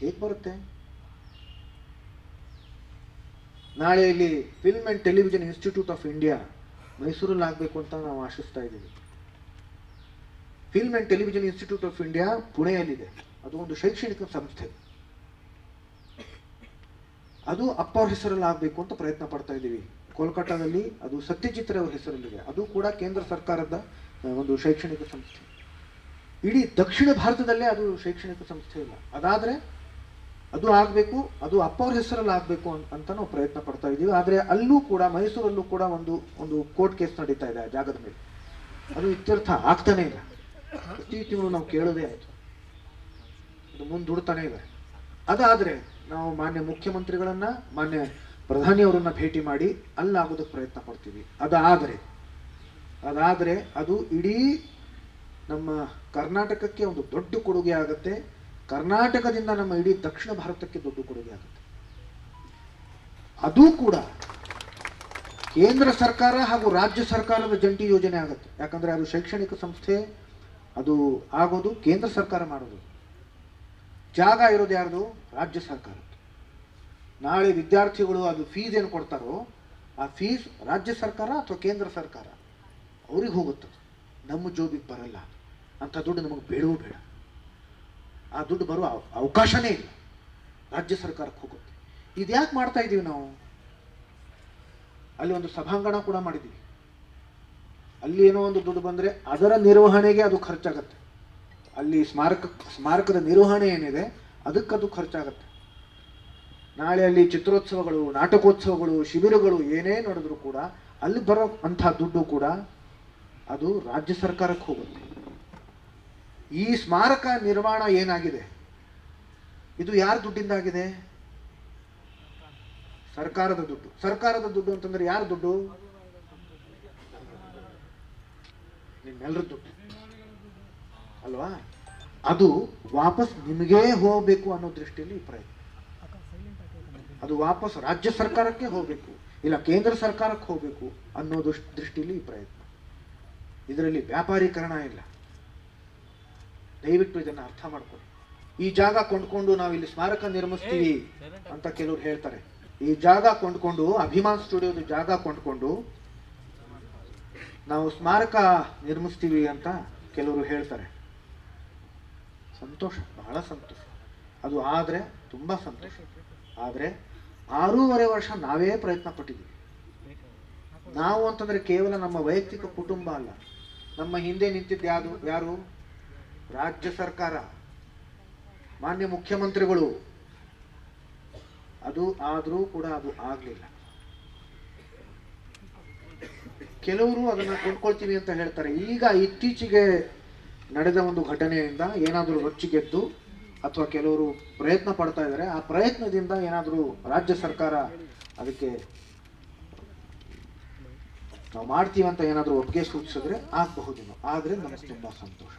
ಹೇಗೆ ಬರುತ್ತೆ? ನಾಳೆ ಇಲ್ಲಿ film and television institute of India ಮೈಸೂರಲ್ಲಿ ಆಗಬೇಕು ಅಂತ ನಾವು ಆಶಿಸ್ತಾ ಇದ್ದೀವಿ. Film and television institute of India ಪುಣೆಯಲ್ಲಿದೆ. ಅದು ಒಂದು ಶೈಕ್ಷಣಿಕ ಸಂಸ್ಥೆ. ಅದು ಅಪ್ಪ ಅವ್ರ ಹೆಸರಲ್ಲಿ ಆಗಬೇಕು ಅಂತ ಪ್ರಯತ್ನ ಪಡ್ತಾ ಇದ್ದೀವಿ. ಕೋಲ್ಕತ್ತಾದಲ್ಲಿ ಅದು ಸತ್ಯಜಿತ್ ರವರ ಹೆಸರಲ್ಲಿದೆ. ಅದು ಕೂಡ ಕೇಂದ್ರ ಸರ್ಕಾರದ ಒಂದು ಶೈಕ್ಷಣಿಕ ಸಂಸ್ಥೆ. ಇಡೀ ದಕ್ಷಿಣ ಭಾರತದಲ್ಲೇ ಅದು ಶೈಕ್ಷಣಿಕ ಸಂಸ್ಥೆ ಇಲ್ಲ. ಅದಾದ್ರೆ ಅದು ಆಗಬೇಕು, ಅದು ಅಪ್ಪ ಅವ್ರ ಹೆಸರಲ್ಲಿ ಆಗಬೇಕು ಅಂತ ನಾವು ಪ್ರಯತ್ನ ಪಡ್ತಾ ಇದ್ದೀವಿ. ಆದರೆ ಅಲ್ಲೂ ಕೂಡ, ಮೈಸೂರಲ್ಲೂ ಕೂಡ ಒಂದು ಒಂದು ಕೋರ್ಟ್ ಕೇಸ್ ನಡೀತಾ ಇದೆ ಆ ಜಾಗದ ಮೇಲೆ. ಅದು ಇತ್ಯರ್ಥ ಆಗ್ತಾನೆ ಇಲ್ಲ. ಪ್ರತಿ ತಿಂಗಳು ನಾವು ಕೇಳೋದೇ ಆಯ್ತು ಅದು ಮುಂದೂಡ್ತಾನೆ ಇದೆ. ಅದಾದ್ರೆ ನಾವು ಮಾನ್ಯ ಮುಖ್ಯಮಂತ್ರಿಗಳನ್ನ, ಮಾನ್ಯ ಪ್ರಧಾನಿಯವರನ್ನ ಭೇಟಿ ಮಾಡಿ ಅಲ್ಲಾಗೋದಕ್ಕೆ ಪ್ರಯತ್ನ ಪಡ್ತೀವಿ. ಅದಾದ್ರೆ ಅದಾದ್ರೆ ಅದು ಇಡೀ ನಮ್ಮ ಕರ್ನಾಟಕಕ್ಕೆ ಒಂದು ದೊಡ್ಡ ಕೊಡುಗೆ ಆಗುತ್ತೆ. ಕರ್ನಾಟಕದಿಂದ ನಮ್ಮ ಇಡೀ ದಕ್ಷಿಣ ಭಾರತಕ್ಕೆ ದೊಡ್ಡ ಕೊಡುಗೆ ಆಗುತ್ತೆ. ಅದು ಕೂಡ ಕೇಂದ್ರ ಸರ್ಕಾರ ಹಾಗೂ ರಾಜ್ಯ ಸರ್ಕಾರದ ಜಂಟಿ ಯೋಜನೆ ಆಗುತ್ತೆ. ಯಾಕಂದ್ರೆ ಅದು ಶೈಕ್ಷಣಿಕ ಸಂಸ್ಥೆ, ಅದು ಆಗೋದು ಕೇಂದ್ರ ಸರ್ಕಾರ ಮಾಡೋದು. ಜಾಗ ಇರೋದು ಯಾರ್ದು? ರಾಜ್ಯ ಸರ್ಕಾರ ನಾಳೆ ವಿದ್ಯಾರ್ಥಿಗಳು ಅದು ಫೀಸ್ ಏನು ಕೊಡ್ತಾರೋ, ಆ ಫೀಸ್ ರಾಜ್ಯ ಸರ್ಕಾರ ಅಥವಾ ಕೇಂದ್ರ ಸರ್ಕಾರ? ಅವ್ರಿಗೆ ಹೋಗುತ್ತದೆ. ನಮ್ಮ ಜೋಬಿಗೆ ಬರಲ್ಲ. ಅಂತ ದುಡ್ಡು ನಮಗೆ ಬೇಡವೂ ಬೇಡ. ಆ ದುಡ್ಡು ಬರುವ ಅವ- ಅವಕಾಶನೇ ಇಲ್ಲ. ರಾಜ್ಯ ಸರ್ಕಾರಕ್ಕೆ ಹೋಗುತ್ತೆ. ಇದು ಯಾಕೆ ಮಾಡ್ತಾ ಇದ್ದೀವಿ ನಾವು? ಅಲ್ಲಿ ಒಂದು ಸಭಾಂಗಣ ಕೂಡ ಮಾಡಿದ್ದೀವಿ ಅಲ್ಲಿ ಏನೋ ಒಂದು ದುಡ್ಡು ಬಂದರೆ ಅದರ ನಿರ್ವಹಣೆಗೆ ಅದು ಖರ್ಚಾಗತ್ತೆ. ಅಲ್ಲಿ ಸ್ಮಾರಕ, ಸ್ಮಾರಕದ ನಿರ್ವಹಣೆ ಏನಿದೆ, ಅದಕ್ಕೆ ಅದು ಖರ್ಚಾಗತ್ತೆ. ನಾಳೆ ಅಲ್ಲಿ ಚಿತ್ರೋತ್ಸವಗಳು, ನಾಟಕೋತ್ಸವಗಳು, ಶಿಬಿರಗಳು ಏನೇ ನಡೆದರೂ ಕೂಡ ಅಲ್ಲಿ ಬರೋ ಅಂಥ ದುಡ್ಡು ಕೂಡ ಅದು ರಾಜ್ಯ ಸರ್ಕಾರಕ್ಕೆ ಹೋಗುತ್ತೆ. ಈ ಸ್ಮಾರಕ ನಿರ್ಮಾಣ ಏನಾಗಿದೆ? ಇದು ಯಾರ ದುಡ್ಡಿಂದ ಆಗಿದೆ? ಸರ್ಕಾರದ ದುಡ್ಡು. ಸರ್ಕಾರದ ದುಡ್ಡು ಅಂತಂದ್ರೆ ಯಾರ ದುಡ್ಡು? ನಿಮ್ಮೆಲ್ಲರ ದುಡ್ಡು. ಅಲ್ವಾ? ಅದು ವಾಪಸ್ ನಿಮಗೇ ಹೋಗಬೇಕು ಅನ್ನೋ ದೃಷ್ಟಿಯಲ್ಲಿ ಈ ಪ್ರಯತ್ನ. ಅದು ವಾಪಸ್ ರಾಜ್ಯ ಸರ್ಕಾರಕ್ಕೆ ಹೋಗಬೇಕು, ಇಲ್ಲ ಕೇಂದ್ರ ಸರ್ಕಾರಕ್ಕೆ ಹೋಗಬೇಕು ಅನ್ನೋ ದೃಷ್- ದೃಷ್ಟಿಯಲ್ಲಿ ಈ ಪ್ರಯತ್ನ. ಇದರಲ್ಲಿ ವ್ಯಾಪಾರೀಕರಣ ಇಲ್ಲ. ದಯವಿಟ್ಟು ಇದನ್ನು ಅರ್ಥ ಮಾಡ್ಕೊಳ್ಳಿ. ಈ ಜಾಗ ಕೊಂಡ್ಕೊಂಡು ನಾವು ಇಲ್ಲಿ ಸ್ಮಾರಕ ನಿರ್ಮಿಸ್ತೀವಿ ಅಂತ ಕೆಲವರು ಹೇಳ್ತಾರೆ. ಈ ಜಾಗ ಕೊಂಡ್ಕೊಂಡು ಅಭಿಮಾನ್ ಸ್ಟುಡಿಯೋದ ಜಾಗ ಕೊಂಡ್ಕೊಂಡು ನಾವು ಸ್ಮಾರಕ ನಿರ್ಮಿಸ್ತೀವಿ ಅಂತ ಕೆಲವರು ಹೇಳ್ತಾರೆ. ಸಂತೋಷ ಬಹಳ ಸಂತೋಷ. ಅದು ಆದರೆ ತುಂಬ ಸಂತೋಷ. ಆದರೆ ಆರೂವರೆ ವರ್ಷ ನಾವೇ ಪ್ರಯತ್ನ ಪಟ್ಟಿದ್ದೀವಿ. ನಾವು ಅಂತಂದ್ರೆ ಕೇವಲ ನಮ್ಮ ವೈಯಕ್ತಿಕ ಕುಟುಂಬ ಅಲ್ಲ. ನಮ್ಮ ಹಿಂದೆ ನಿಂತಿದ್ದು ಯಾರು ಯಾರು? ರಾಜ್ಯ ಸರ್ಕಾರ, ಮಾನ್ಯ ಮುಖ್ಯಮಂತ್ರಿಗಳು, ಅದು ಆದರೂ ಕೂಡ ಅದು ಆಗಲಿಲ್ಲ. ಕೆಲವರು ಅದನ್ನು ಕೊಂಡ್ಕೊಳ್ತೀನಿ ಅಂತ ಹೇಳ್ತಾರೆ. ಈಗ ಇತ್ತೀಚೆಗೆ ನಡೆದ ಒಂದು ಘಟನೆಯಿಂದ ಏನಾದರೂ ರೊಚ್ಚಿಗೆದ್ದು ಅಥವಾ ಕೆಲವರು ಪ್ರಯತ್ನ ಪಡ್ತಾ ಇದ್ದಾರೆ, ಆ ಪ್ರಯತ್ನದಿಂದ ಏನಾದರೂ ರಾಜ್ಯ ಸರ್ಕಾರ ಅದಕ್ಕೆ ನಾವು ಮಾಡ್ತೀವಿ ಅಂತ ಏನಾದರೂ ಒಪ್ಪಿಗೆ ಸೂಚಿಸಿದ್ರೆ ಆಗಬಹುದೇನೋ. ಆದರೆ ನಮಗೆ ತುಂಬ ಸಂತೋಷ.